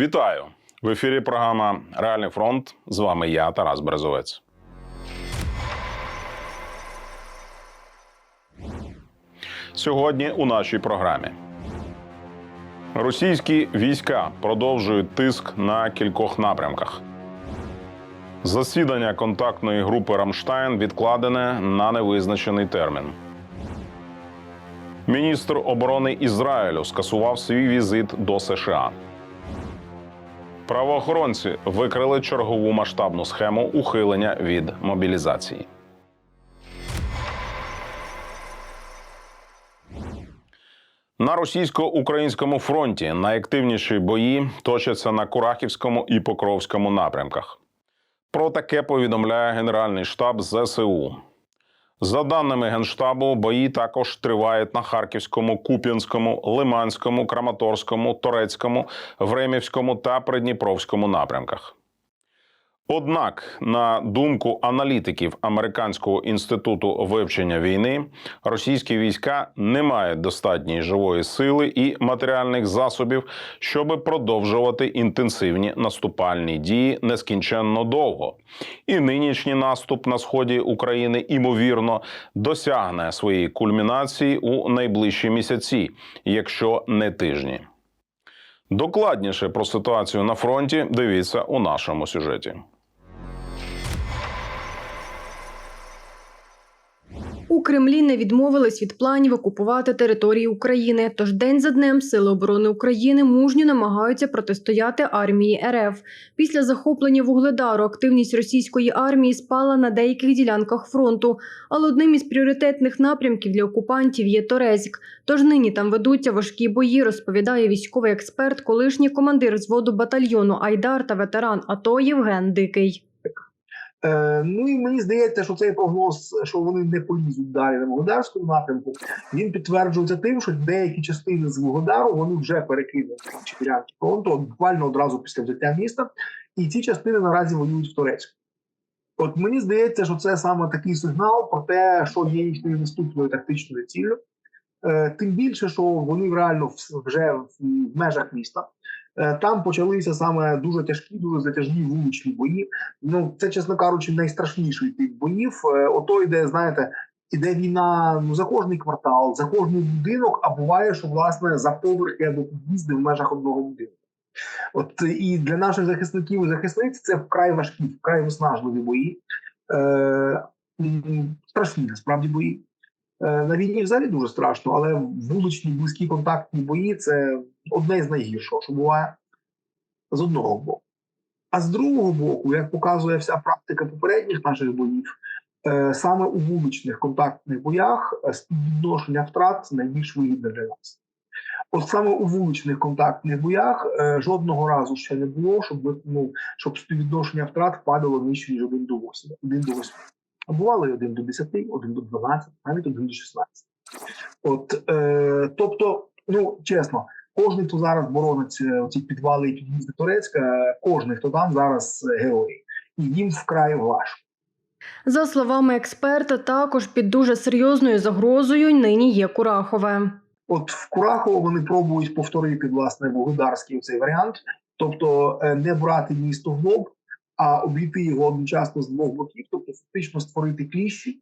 Вітаю в ефірі. Програма Реальний фронт. З вами я, Тарас Березовець. Сьогодні у нашій програмі російські війська продовжують тиск на кількох напрямках. Засідання контактної групи Рамштайн відкладене на невизначений термін. Міністр оборони Ізраїлю скасував свій візит до США. Правоохоронці викрили чергову масштабну схему ухилення від мобілізації. На російсько-українському фронті найактивніші бої точаться на Курахівському і Покровському напрямках. Про таке повідомляє Генеральний штаб ЗСУ. За даними Генштабу, бої також тривають на Харківському, Куп'янському, Лиманському, Краматорському, Торецькому, Времівському та Придніпровському напрямках. Однак, на думку аналітиків Американського інституту вивчення війни, російські війська не мають достатньої живої сили і матеріальних засобів, щоб продовжувати інтенсивні наступальні дії нескінченно довго. І нинішній наступ на сході України ймовірно досягне своєї кульмінації у найближчі місяці, якщо не тижні. Докладніше про ситуацію на фронті дивіться у нашому сюжеті. Кремлі не відмовились від планів окупувати території України. Тож день за днем сили оборони України мужньо намагаються протистояти армії РФ. Після захоплення вугледару активність російської армії спала на деяких ділянках фронту. Але одним із пріоритетних напрямків для окупантів є Торезьк. Тож нині там ведуться важкі бої, розповідає військовий експерт, колишній командир зводу батальйону Айдар та ветеран АТО Євген Дикий. Е, ну і мені здається, що цей прогноз, що вони не полізуть далі на Вугледарському напрямку, він підтверджується тим, що деякі частини з Вугледару вони вже перекинули на інші фронту буквально одразу після взяття міста, і ці частини наразі воюють в Турецьку. От мені здається, що це саме такий сигнал про те, що є їхньою наступною тактичною ціллю. Е, тим більше, що вони реально вже в межах міста. Е, Там почалися саме дуже тяжкі, дуже затяжні вуличні бої. Ну це, чесно кажучи, найстрашніший тип боїв. Е, Ото йде, знаєте, іде війна ну за кожний квартал, за кожний будинок, а буває, що власне за поверхи або під'їзди в межах одного будинку. От і для наших захисників і захисниць це вкрай важкі, вкрай виснажливі бої. Е, страшні насправді бої. Е, На війні взагалі дуже страшно, але вуличні близькі контактні бої це одне з найгіршого, що буває з одного боку. А з другого боку, як показує вся практика попередніх наших боїв, е, саме у вуличних контактних боях е, співвідношення втрат найбільш вигідне для нас. От саме у вуличних контактних боях жодного разу ще не було, щоб ну, щоб співвідношення втрат падало нижче, ніж 1 до 8. 1 до 8. А бувало і 1 до 10, 1 до 12, навіть 1 до 16. От, е, тобто, ну чесно, кожен, хто зараз боронить е, ці підвали і під'їзди Турецька, кожен, хто там зараз е, герой, і їм вкрай важко. За словами експерта, також під дуже серйозною загрозою нині є Курахове. От в Курахово вони пробують повторити власне вугледарський цей варіант, тобто е, не брати місто в лоб, а обійти його одночасно з двох боків, тобто фактично створити кліщі,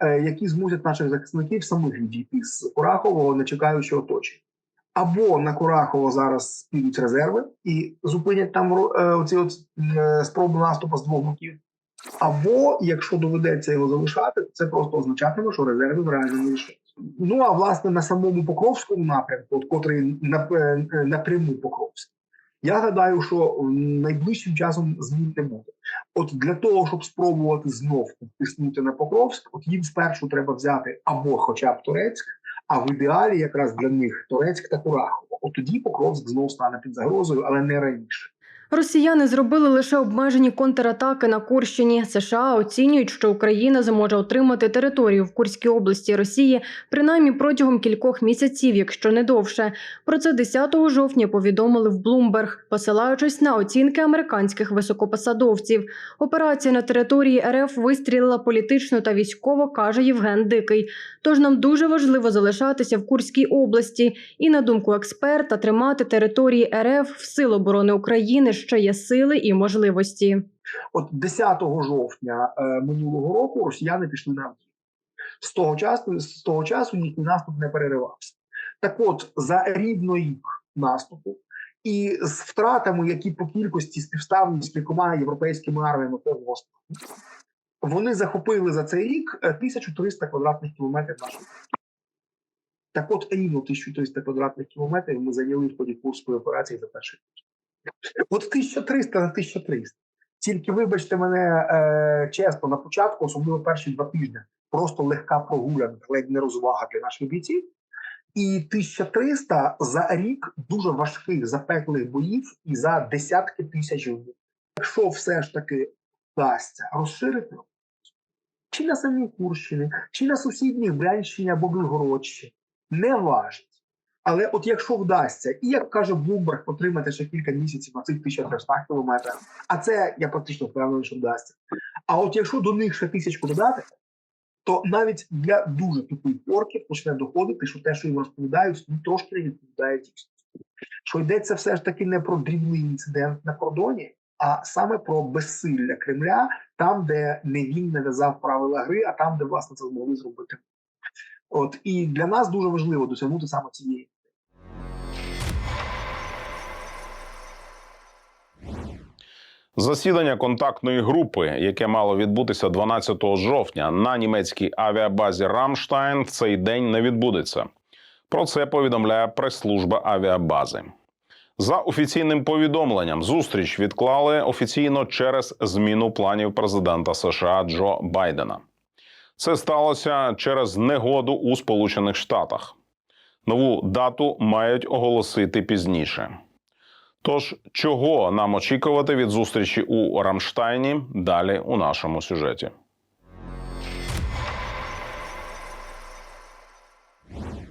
е, які змусять наших захисників самих відійти з Курахового, не чекаючи оточення. Або на Курахово зараз підуть резерви і зупинять там е, оці от е, спроби наступу з двох боків. Або, якщо доведеться його залишати, це просто означатиме, що резервів реально не лишиться. Ну а власне на самому Покровському напрямку, от котрий напряму Покровськ, я гадаю, що найближчим часом змін не буде. От для того, щоб спробувати знов тиснути на Покровськ, от їм спершу треба взяти або хоча б Турецьк, а в ідеалі якраз для них Турецьк та Курахово. От тоді Покровськ знов стане під загрозою, але не раніше. Росіяни зробили лише обмежені контратаки на Курщині. США оцінюють, що Україна зможе отримати територію в Курській області Росії принаймні протягом кількох місяців, якщо не довше. Про це 10 жовтня повідомили в Блумберг, посилаючись на оцінки американських високопосадовців. Операція на території РФ вистрілила політично та військово, каже Євген Дикий. Тож нам дуже важливо залишатися в Курській області і, на думку експерта, тримати території РФ в сил оборони України ще є сили і можливості. От 10 жовтня е, минулого року росіяни пішли на Авдіївку. З того часу, з того часу їхній наступ не переривався. Так от, за рівно рік наступу і з втратами, які по кількості співставні з кількома європейськими арміями того складу, вони захопили за цей рік е, 1300 квадратних кілометрів території. Так от рівно 1300 квадратних кілометрів ми зайняли в ході курської операції за перший тиждень. От 1300 на 1300. Тільки вибачте мене е, чесно, на початку, особливо перші два тижні, просто легка прогулянка, ледь не розвага для наших бійців. І 1300 за рік дуже важких запеклих боїв і за десятки тисяч людей. Якщо все ж таки вдасться розширити чи на самій Курщині, чи на сусідніх Брянщині або Білгородщині, не важить. Але от якщо вдасться, і як каже Блумберг, потримати ще кілька місяців на цих 1300 кілометрах, а це я практично впевнений, що вдасться. А от якщо до них ще тисячку додати, то навіть для дуже тупих орків почне доходити, що те, що їм розповідають, ну, трошки не відповідає дійсності. Що йдеться все ж таки не про дрібний інцидент на кордоні, а саме про безсилля Кремля, там, де не він нав'язав правила гри, а там, де власне це змогли зробити. От і для нас дуже важливо досягнути саме цієї. Засідання контактної групи, яке мало відбутися 12 жовтня на німецькій авіабазі Рамштайн, в цей день не відбудеться. Про це повідомляє прес-служба авіабази. За офіційним повідомленням, зустріч відклали офіційно через зміну планів президента США Джо Байдена. Це сталося через негоду у Сполучених Штатах. Нову дату мають оголосити пізніше. Тож, чого нам очікувати від зустрічі у Рамштайні далі у нашому сюжеті?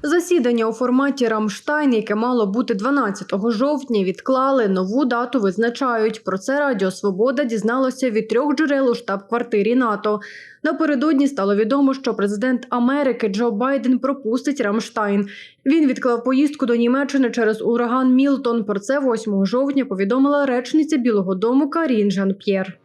Засідання у форматі Рамштайн, яке мало бути 12 жовтня, відклали. Нову дату визначають. Про це Радіо Свобода дізналося від трьох джерел у штаб-квартирі НАТО. Напередодні стало відомо, що президент Америки Джо Байден пропустить Рамштайн. Він відклав поїздку до Німеччини через ураган Мілтон. Про це 8 жовтня повідомила речниця Білого Дому Карін Жан-П'єр.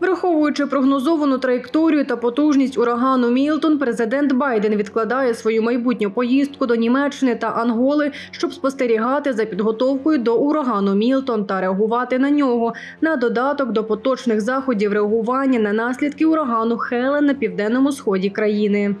Враховуючи прогнозовану траєкторію та потужність урагану Мілтон, президент Байден відкладає свою майбутню поїздку до Німеччини та Анголи, щоб спостерігати за підготовкою до урагану Мілтон та реагувати на нього на додаток до поточних заходів реагування на наслідки урагану Хелен на південному сході країни.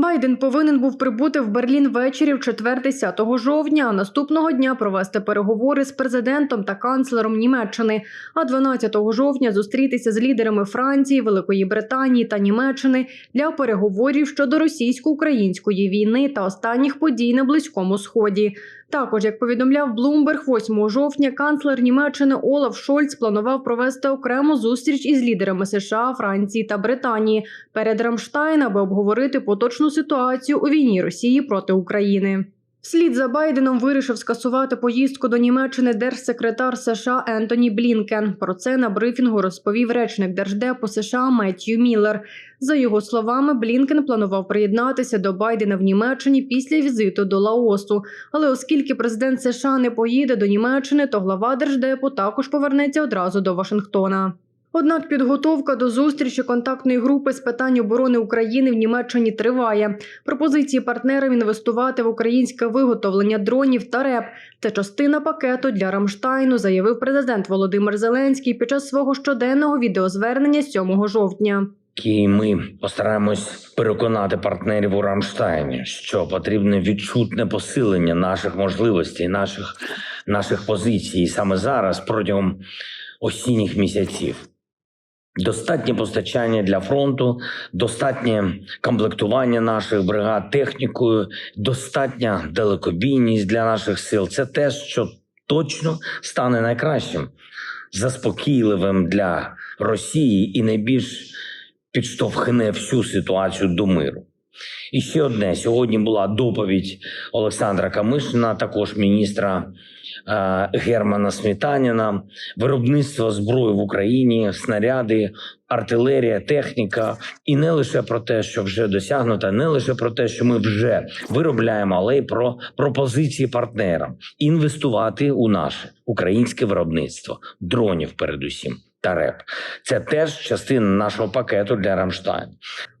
Байден повинен був прибути в Берлін ввечері в четвер 10 жовтня, а наступного дня провести переговори з президентом та канцлером Німеччини. А 12 жовтня зустрітися з лідерами Франції, Великої Британії та Німеччини для переговорів щодо російсько-української війни та останніх подій на близькому сході. Також, як повідомляв Блумберг, 8 жовтня канцлер Німеччини Олаф Шольц планував провести окрему зустріч із лідерами США, Франції та Британії перед Рамштайн, аби обговорити поточну ситуацію у війні Росії проти України. Вслід за Байденом вирішив скасувати поїздку до Німеччини держсекретар США Ентоні Блінкен. Про це на брифінгу розповів речник держдепу США Меттью Міллер. За його словами, Блінкен планував приєднатися до Байдена в Німеччині після візиту до Лаосу. Але оскільки президент США не поїде до Німеччини, то глава держдепу також повернеться одразу до Вашингтона. Однак підготовка до зустрічі контактної групи з питань оборони України в Німеччині триває. Пропозиції партнерам інвестувати в українське виготовлення дронів та РЕП – це частина пакету для Рамштайну, заявив президент Володимир Зеленський під час свого щоденного відеозвернення 7 жовтня. І ми постараємось переконати партнерів у Рамштайні, що потрібне відчутне посилення наших можливостей, наших, наших позицій І саме зараз, протягом осінніх місяців. Достатнє постачання для фронту, достатнє комплектування наших бригад технікою, достатня далекобійність для наших сил. Це те, що точно стане найкращим, заспокійливим для Росії і найбільш підштовхне всю ситуацію до миру. І ще одне: сьогодні була доповідь Олександра Камишина, також міністра Германа Смітаніна, виробництво зброї в Україні, снаряди, артилерія, техніка, і не лише про те, що вже досягнуто, не лише про те, що ми вже виробляємо, але й про пропозиції партнерам інвестувати у наше українське виробництво дронів, передусім. Та РЕП. Це теж частина нашого пакету для Рамштайн.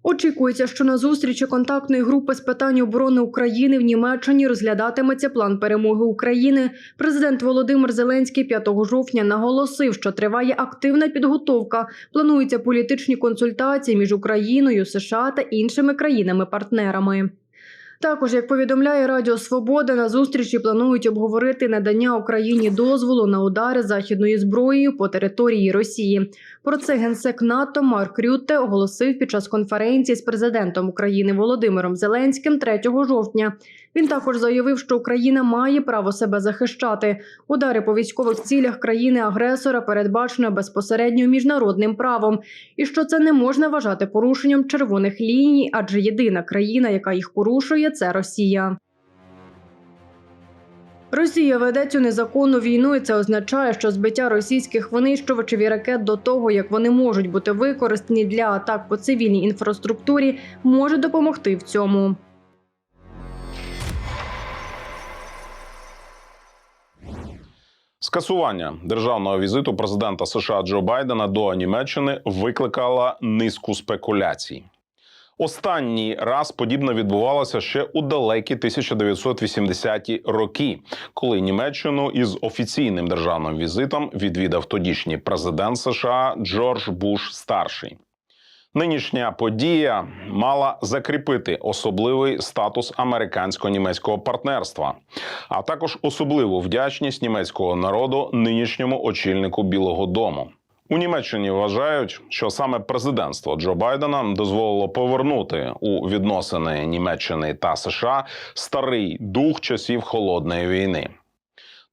Очікується, що на зустрічі контактної групи з питань оборони України в Німеччині розглядатиметься план перемоги України. Президент Володимир Зеленський 5 жовтня наголосив, що триває активна підготовка. Плануються політичні консультації між Україною, США та іншими країнами-партнерами. Також, як повідомляє Радіо Свобода, на зустрічі планують обговорити надання Україні дозволу на удари західною зброєю по території Росії. Про це генсек НАТО Марк Рютте оголосив під час конференції з президентом України Володимиром Зеленським 3 жовтня. Він також заявив, що Україна має право себе захищати. Удари по військових цілях країни-агресора передбачено безпосередньо міжнародним правом, і що це не можна вважати порушенням червоних ліній, адже єдина країна, яка їх порушує, це Росія. Росія веде цю незаконну війну, і це означає, що збиття російських винищувачів і ракет до того, як вони можуть бути використані для атак по цивільній інфраструктурі, може допомогти в цьому. Скасування державного візиту президента США Джо Байдена до Німеччини викликало низку спекуляцій. Останній раз подібне відбувалося ще у далекі 1980-ті роки, коли Німеччину із офіційним державним візитом відвідав тодішній президент США Джордж Буш старший. Нинішня подія мала закріпити особливий статус американсько-німецького партнерства, а також особливу вдячність німецького народу нинішньому очільнику Білого Дому. У Німеччині вважають, що саме президентство Джо Байдена дозволило повернути у відносини Німеччини та США старий дух часів холодної війни.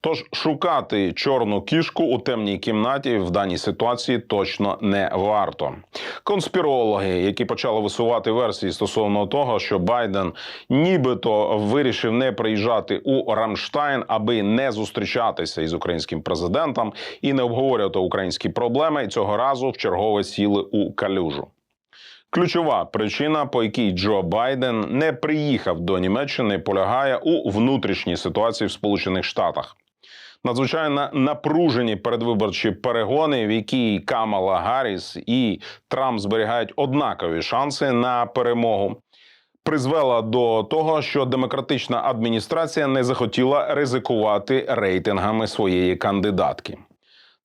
Тож шукати чорну кішку у темній кімнаті в даній ситуації точно не варто. Конспірологи, які почали висувати версії стосовно того, що Байден нібито вирішив не приїжджати у Рамштайн, аби не зустрічатися із українським президентом і не обговорювати українські проблеми, і цього разу в чергове сіли у калюжу. Ключова причина, по якій Джо Байден не приїхав до Німеччини, полягає у внутрішній ситуації в Сполучених Штатах. Надзвичайно напружені передвиборчі перегони, в якій Камала Гарріс і Трамп зберігають однакові шанси на перемогу, призвела до того, що демократична адміністрація не захотіла ризикувати рейтингами своєї кандидатки.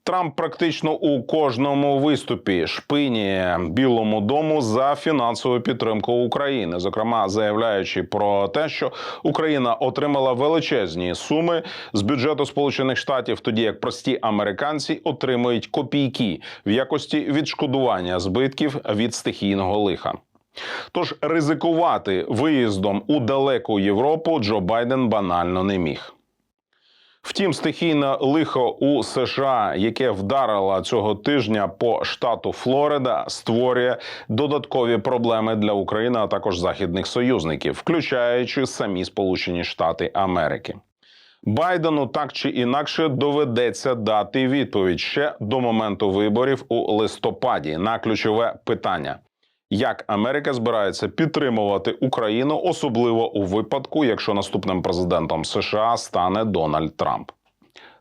Трамп практично у кожному виступі шпиніє Білому дому за фінансову підтримку України, зокрема заявляючи про те, що Україна отримала величезні суми з бюджету Сполучених Штатів, тоді як прості американці отримують копійки в якості відшкодування збитків від стихійного лиха. Тож ризикувати виїздом у далеку Європу Джо Байден банально не міг. Втім, стихійне лихо у США, яке вдарило цього тижня по штату Флорида, створює додаткові проблеми для України, а також західних союзників, включаючи самі Сполучені Штати Америки. Байдену так чи інакше доведеться дати відповідь ще до моменту виборів у листопаді на ключове питання. Як Америка збирається підтримувати Україну, особливо у випадку, якщо наступним президентом США стане Дональд Трамп?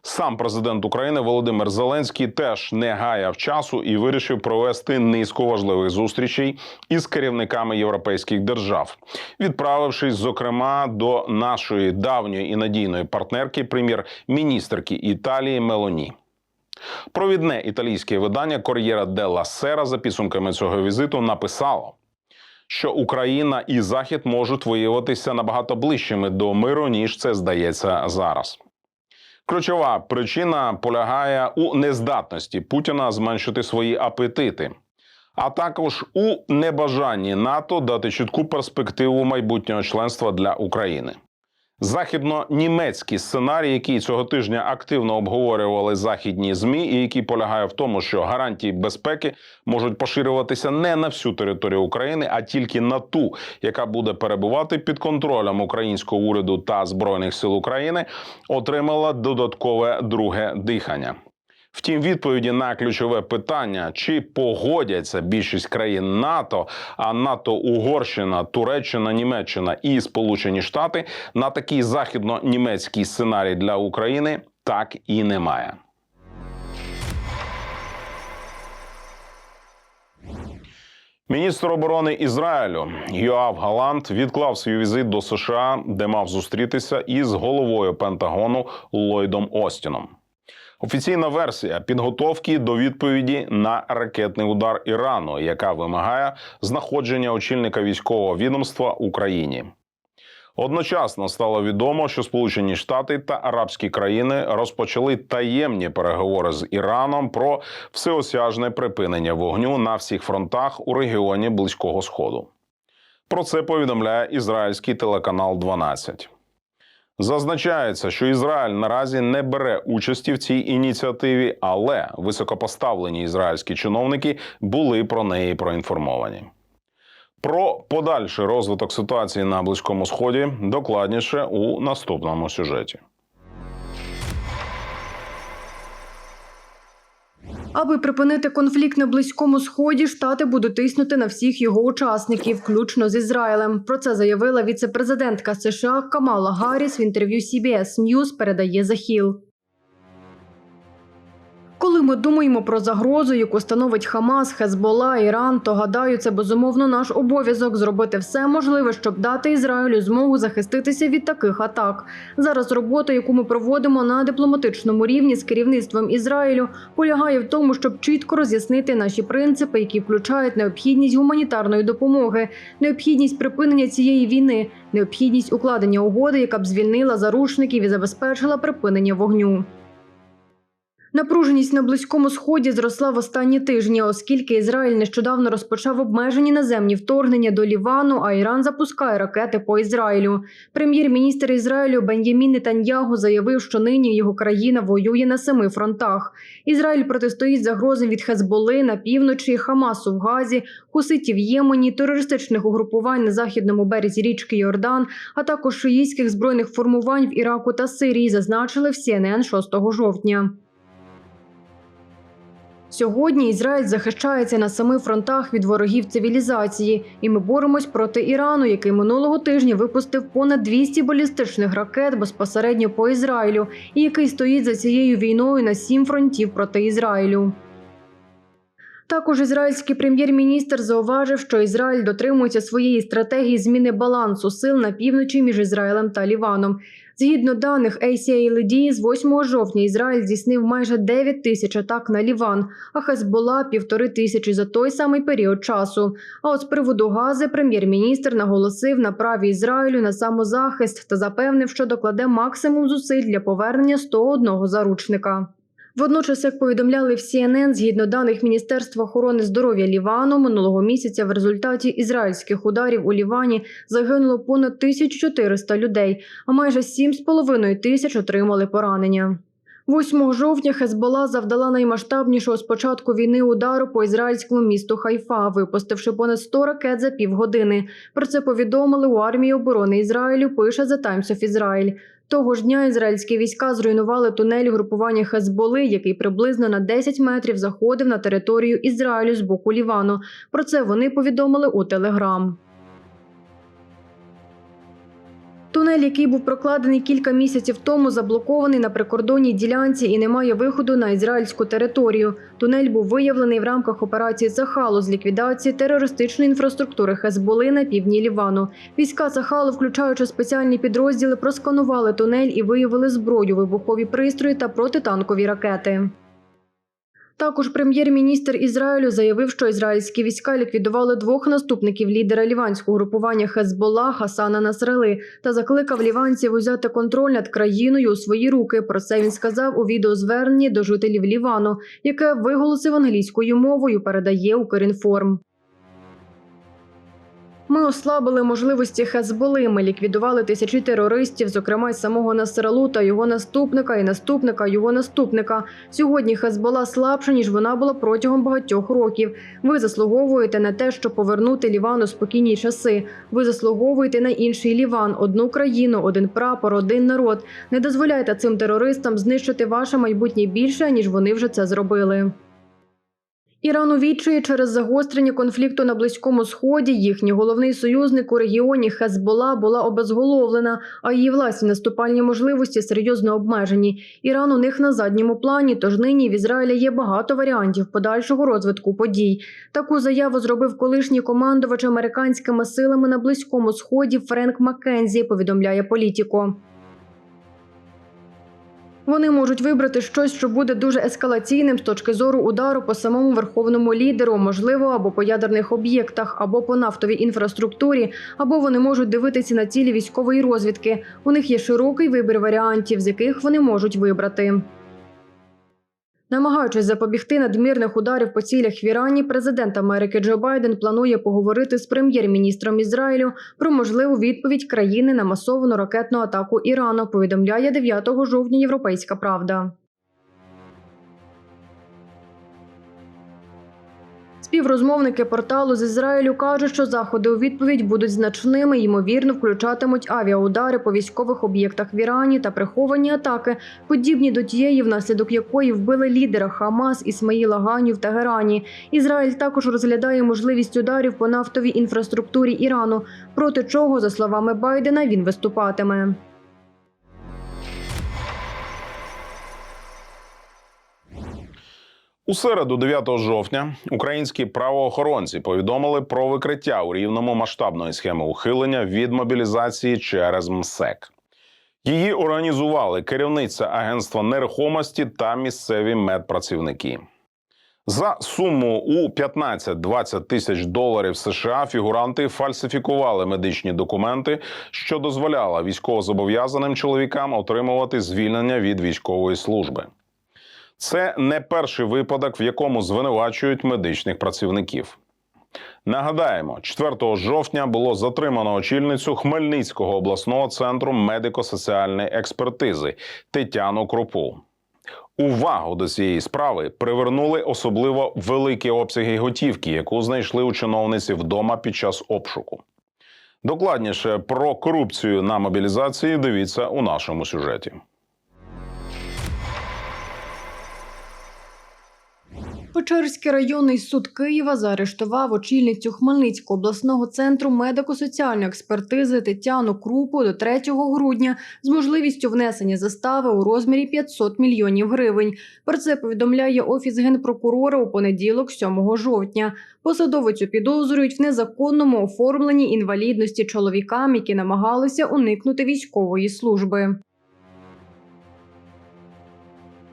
Сам президент України Володимир Зеленський теж не гаяв часу і вирішив провести низку важливих зустрічей із керівниками європейських держав, відправившись зокрема до нашої давньої і надійної партнерки, прем'єр-міністерки Італії Мелоні. Провідне італійське видання Кор'єра Делла Сера за підсумками цього візиту написало, що Україна і Захід можуть виявитися набагато ближчими до миру, ніж це здається зараз. Ключова причина полягає у нездатності Путіна зменшити свої апетити, а також у небажанні НАТО дати чітку перспективу майбутнього членства для України. Західно-німецький сценарій, який цього тижня активно обговорювали західні змі, і який полягає в тому, що гарантії безпеки можуть поширюватися не на всю територію України, а тільки на ту, яка буде перебувати під контролем українського уряду та збройних сил України, отримала додаткове друге дихання. Втім, відповіді на ключове питання, чи погодяться більшість країн НАТО, а НАТО Угорщина, Туреччина, Німеччина і Сполучені Штати на такий західно-німецький сценарій для України так і немає. Міністр оборони Ізраїлю Йоав Галант відклав свій візит до США, де мав зустрітися із головою Пентагону Ллойдом Остіном. Офіційна версія підготовки до відповіді на ракетний удар Ірану, яка вимагає знаходження очільника військового відомства Україні. Одночасно стало відомо, що Сполучені Штати та арабські країни розпочали таємні переговори з Іраном про всеосяжне припинення вогню на всіх фронтах у регіоні Близького Сходу. Про це повідомляє ізраїльський телеканал 12. Зазначається, що Ізраїль наразі не бере участі в цій ініціативі, але високопоставлені ізраїльські чиновники були про неї проінформовані. Про подальший розвиток ситуації на Близькому Сході докладніше у наступному сюжеті. Аби припинити конфлікт на близькому сході, штати будуть тиснути на всіх його учасників, включно з Ізраїлем. Про це заявила віце-президентка США Камала Гарріс в інтерв'ю CBS News, передає Захіл. Коли ми думаємо про загрозу, яку становить Хамас, Хезбола, Іран, то гадаю, це безумовно наш обов'язок зробити все можливе, щоб дати Ізраїлю змогу захиститися від таких атак. Зараз робота, яку ми проводимо на дипломатичному рівні з керівництвом Ізраїлю, полягає в тому, щоб чітко роз'яснити наші принципи, які включають необхідність гуманітарної допомоги, необхідність припинення цієї війни, необхідність укладення угоди, яка б звільнила заручників і забезпечила припинення вогню. Напруженість на близькому сході зросла в останні тижні, оскільки Ізраїль нещодавно розпочав обмежені наземні вторгнення до Лівану, а Іран запускає ракети по Ізраїлю. Прем'єр-міністр Ізраїлю Бен'ямін Нетаньягу заявив, що нині його країна воює на семи фронтах. Ізраїль протистоїть загрозам від Хезболи на півночі, Хамасу в Газі, Хуситів в Ємені, терористичних угрупувань на західному березі річки Йордан, а також шиїських збройних формувань в Іраку та Сирії, зазначили в CNN 6 жовтня. Сьогодні Ізраїль захищається на семи фронтах від ворогів цивілізації, і ми боремось проти Ірану, який минулого тижня випустив понад 200 балістичних ракет безпосередньо по Ізраїлю, і який стоїть за цією війною на сім фронтів проти Ізраїлю. Також ізраїльський прем'єр-міністр зауважив, що Ізраїль дотримується своєї стратегії зміни балансу сил на півночі між Ізраїлем та Ліваном. Згідно даних ACALD, з 8 жовтня Ізраїль здійснив майже 9 тисяч атак на Ліван, а Хезбола – півтори тисячі за той самий період часу. А от з приводу Гази прем'єр-міністр наголосив на праві Ізраїлю на самозахист та запевнив, що докладе максимум зусиль для повернення 101 заручника. Водночас, як повідомляли в CNN, згідно даних Міністерства охорони здоров'я Лівану, минулого місяця в результаті ізраїльських ударів у Лівані загинуло понад 1400 людей, а майже 7,5 тисяч отримали поранення. 8 жовтня Хезбола завдала наймасштабнішого з початку війни удару по ізраїльському місту Хайфа, випустивши понад 100 ракет за півгодини. Про це повідомили у армії оборони Ізраїлю. Пише The Times of Israel. Того ж дня ізраїльські війська зруйнували тунель групування Хезболи, який приблизно на 10 метрів заходив на територію Ізраїлю з боку Лівану. Про це вони повідомили у Телеграм. Тунель, який був прокладений кілька місяців тому, заблокований на прикордонній ділянці і не має виходу на ізраїльську територію. Тунель був виявлений в рамках операції Сахалу з ліквідації терористичної інфраструктури Хезболи на півдні Лівану. Війська Сахалу, включаючи спеціальні підрозділи, просканували тунель і виявили зброю, вибухові пристрої та протитанкові ракети. Також прем'єр-міністр Ізраїлю заявив, що ізраїльські війська ліквідували двох наступників лідера ліванського групування Хезбола Хасана Насрали та закликав ліванців узяти контроль над країною у свої руки. Про це він сказав у відеозверненні до жителів Лівану, яке виголосив англійською мовою. Передає Укрінформ. Ми ослабили можливості Хезболи. Ми ліквідували тисячі терористів, зокрема й самого Насралу та його наступника і наступника його наступника. Сьогодні Хезбола слабша ніж вона була протягом багатьох років. Ви заслуговуєте на те, щоб повернути Лівану спокійні часи. Ви заслуговуєте на інший Ліван, одну країну, один прапор, один народ. Не дозволяйте цим терористам знищити ваше майбутнє більше, ніж вони вже це зробили. Іран у відчаї через загострення конфлікту на близькому сході. Їхній головний союзник у регіоні Хезбола була обезголовлена, а її власні наступальні можливості серйозно обмежені. Іран у них на задньому плані. Тож нині в Ізраїлі є багато варіантів подальшого розвитку подій. Таку заяву зробив колишній командувач американськими силами на близькому сході Френк Маккензі. Повідомляє політіко. Вони можуть вибрати щось, що буде дуже ескалаційним з точки зору удару по самому верховному лідеру, можливо, або по ядерних об'єктах, або по нафтовій інфраструктурі, або вони можуть дивитися на цілі військової розвідки. У них є широкий вибір варіантів, з яких вони можуть вибрати. Намагаючись запобігти надмірних ударів по цілях в Ірані, президент Америки Джо Байден планує поговорити з прем'єр-міністром Ізраїлю про можливу відповідь країни на масовану ракетну атаку Ірану. Повідомляє 9 жовтня Європейська Правда. Співрозмовники порталу з Ізраїлю кажуть, що заходи у відповідь будуть значними ймовірно, включатимуть авіаудари по військових об'єктах в Ірані та приховані атаки, подібні до тієї, внаслідок якої вбили лідера Хамас Ісмаїла Ганю в Тегерані. Ізраїль також розглядає можливість ударів по нафтовій інфраструктурі Ірану, проти чого, за словами Байдена, він виступатиме. У середу, 9 жовтня, українські правоохоронці повідомили про викриття у рівному масштабної схеми ухилення від мобілізації через МСЕК. Її організували керівниця агентства нерухомості та місцеві медпрацівники. За суму у 15-20 тисяч доларів США фігуранти фальсифікували медичні документи, що дозволяла військовозобов'язаним чоловікам отримувати звільнення від військової служби. Це не перший випадок, в якому звинувачують медичних працівників. Нагадаємо, 4 жовтня було затримано очільницю Хмельницького обласного центру медико-соціальної експертизи Тетяну Крупу. Увагу до цієї справи привернули особливо великі обсяги готівки, яку знайшли у чиновниці вдома під час обшуку. Докладніше про корупцію на мобілізації дивіться у нашому сюжеті. Печерський районний суд Києва заарештував очільницю Хмельницького обласного центру медико-соціальної експертизи Тетяну Крупу до 3 грудня з можливістю внесення застави у розмірі 500 мільйонів гривень. Про це повідомляє офіс генпрокурора у понеділок, 7 жовтня. Посадовицю підозрюють в незаконному оформленні інвалідності чоловікам, які намагалися уникнути військової служби.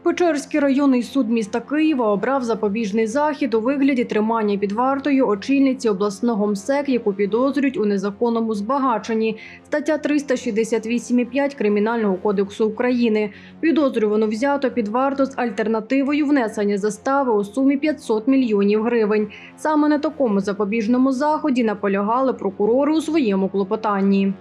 Печерський районний суд міста Києва обрав запобіжний захід у вигляді тримання під вартою очільниці обласного МСЕК, яку підозрюють у незаконному збагаченні. Стаття 368.5 Кримінального кодексу України. Підозрювану взято під варту з альтернативою внесення застави у сумі 500 мільйонів гривень. Саме на такому запобіжному заході наполягали прокурори у своєму клопотанні.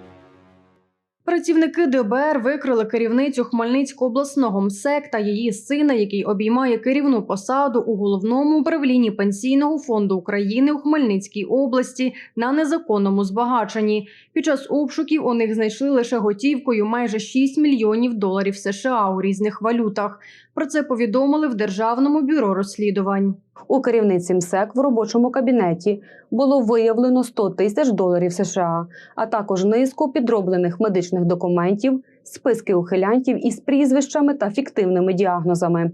Працівники ДБР викрили керівницю Хмельницького обласного МСЕК та її сина, який обіймає керівну посаду у головному управлінні пенсійного фонду України у Хмельницькій області на незаконному збагаченні. Під час обшуків у них знайшли лише готівкою майже 6 мільйонів доларів США у різних валютах. Про це повідомили в Державному бюро розслідувань. У керівниці МСЕК в робочому кабінеті було виявлено 100 тисяч доларів США, а також низку підроблених медичних документів, списки ухилянтів із прізвищами та фіктивними діагнозами.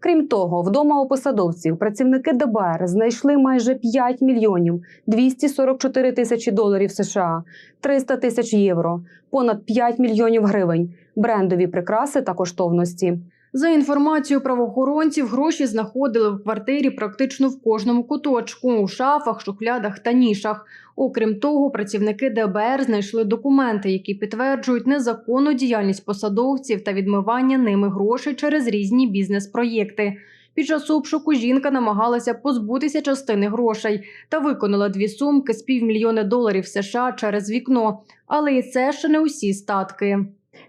Крім того, вдома у посадовців працівники ДБР знайшли майже 5 мільйонів 244 тисячі доларів США, 300 тисяч євро, понад 5 мільйонів гривень, брендові прикраси та коштовності. За інформацією правоохоронців, гроші знаходили в квартирі практично в кожному куточку у шафах, шухлядах та нішах. Окрім того, працівники ДБР знайшли документи, які підтверджують незаконну діяльність посадовців та відмивання ними грошей через різні бізнес-проєкти. Під час обшуку жінка намагалася позбутися частини грошей та виконала дві сумки з півмільйона доларів США через вікно. Але і це ще не усі статки.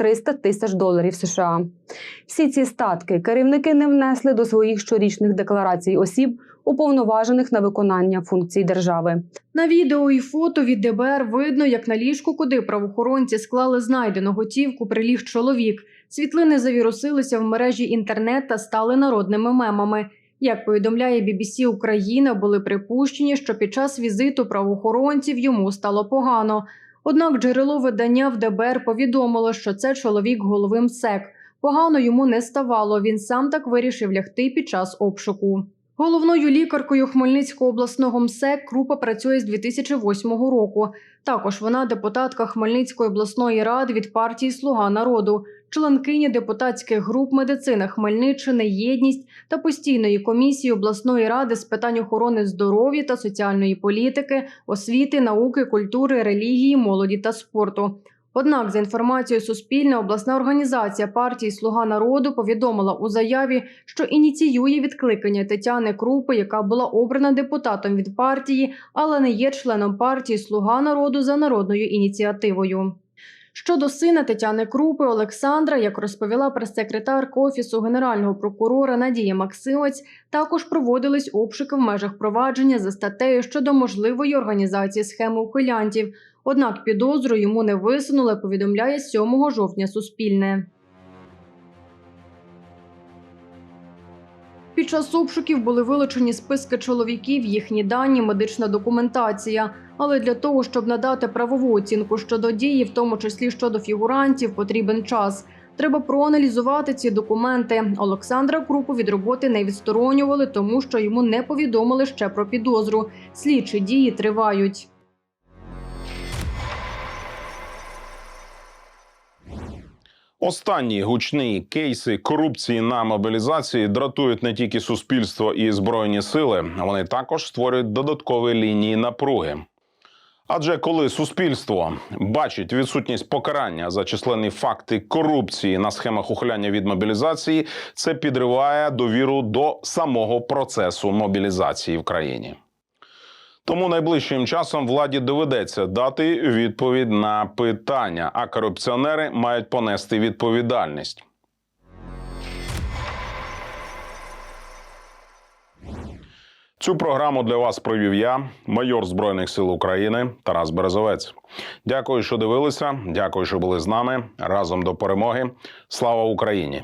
300 тисяч доларів США. Всі ці статки керівники не внесли до своїх щорічних декларацій осіб, уповноважених на виконання функцій держави. На відео і фото від ДБР видно, як на ліжку, куди правоохоронці склали знайдену готівку, приліг чоловік. Світлини завірусилися в мережі інтернет та стали народними мемами. Як повідомляє BBC Україна, були припущені, що під час візиту правоохоронців йому стало погано. Однак джерело видання в ДБР повідомило, що це чоловік голови МСЕК. Погано йому не ставало. Він сам так вирішив лягти під час обшуку. Головною лікаркою Хмельницького обласного МСЕК Крупа працює з 2008 року. Також вона депутатка Хмельницької обласної ради від партії Слуга народу, членкиня депутатських груп медицина Хмельниччини, єдність та постійної комісії обласної ради з питань охорони здоров'я та соціальної політики, освіти, науки, культури, релігії, молоді та спорту. Однак, за інформацією Суспільне, обласна організація партії Слуга народу повідомила у заяві, що ініціює відкликання Тетяни Крупи, яка була обрана депутатом від партії, але не є членом партії Слуга народу за народною ініціативою. Щодо сина Тетяни Крупи Олександра, як розповіла прес-секретарка офісу генерального прокурора Надія Максимець, також проводились обшуки в межах провадження за статтею щодо можливої організації схеми ухилянтів. Однак підозру йому не висунули, повідомляє 7 жовтня Суспільне. Під час обшуків були вилучені списки чоловіків, їхні дані, медична документація. Але для того, щоб надати правову оцінку щодо дії, в тому числі щодо фігурантів, потрібен час. Треба проаналізувати ці документи. Олександра Крупу від роботи не відсторонювали, тому що йому не повідомили ще про підозру. Слідчі дії тривають. Останні гучні кейси корупції на мобілізації дратують не тільки суспільство і збройні сили, вони також створюють додаткові лінії напруги. Адже коли суспільство бачить відсутність покарання за численні факти корупції на схемах ухиляння від мобілізації, це підриває довіру до самого процесу мобілізації в країні. Тому найближчим часом владі доведеться дати відповідь на питання, а корупціонери мають понести відповідальність. Цю програму для вас провів я, майор Збройних сил України Тарас Березовець. Дякую, що дивилися. Дякую, що були з нами разом до перемоги. Слава Україні!